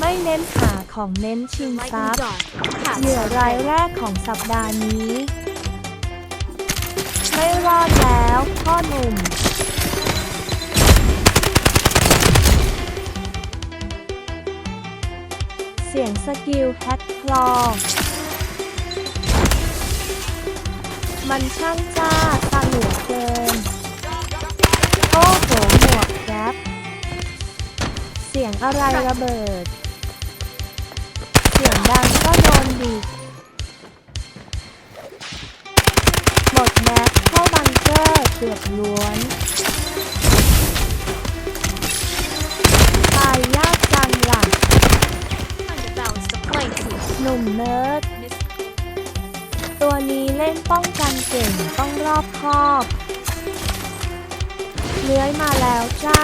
ไม่เน้นหาของเน้นชิงทรัพ Lightning ย์ dart. เหยื่อรายแรกของสัปดาห์นี้ ไม่รอดแล้วพ่อหนุ่มเสียงสกิลแฮกคลอมันช่างจ้าสลัวเกิน โอ้โหหมวกแก๊ปเสียงอะไรระเบิดเสียง ดังก็โดนดิหมดแม็กเข้าบังเกอร์เกือบล้วนตายยากจังหลังหนุ่มเนิร์ดตัวนี้เล่นป้องกันเก่งต้องรอบคอบ เลื้อยมาแล้วจ้า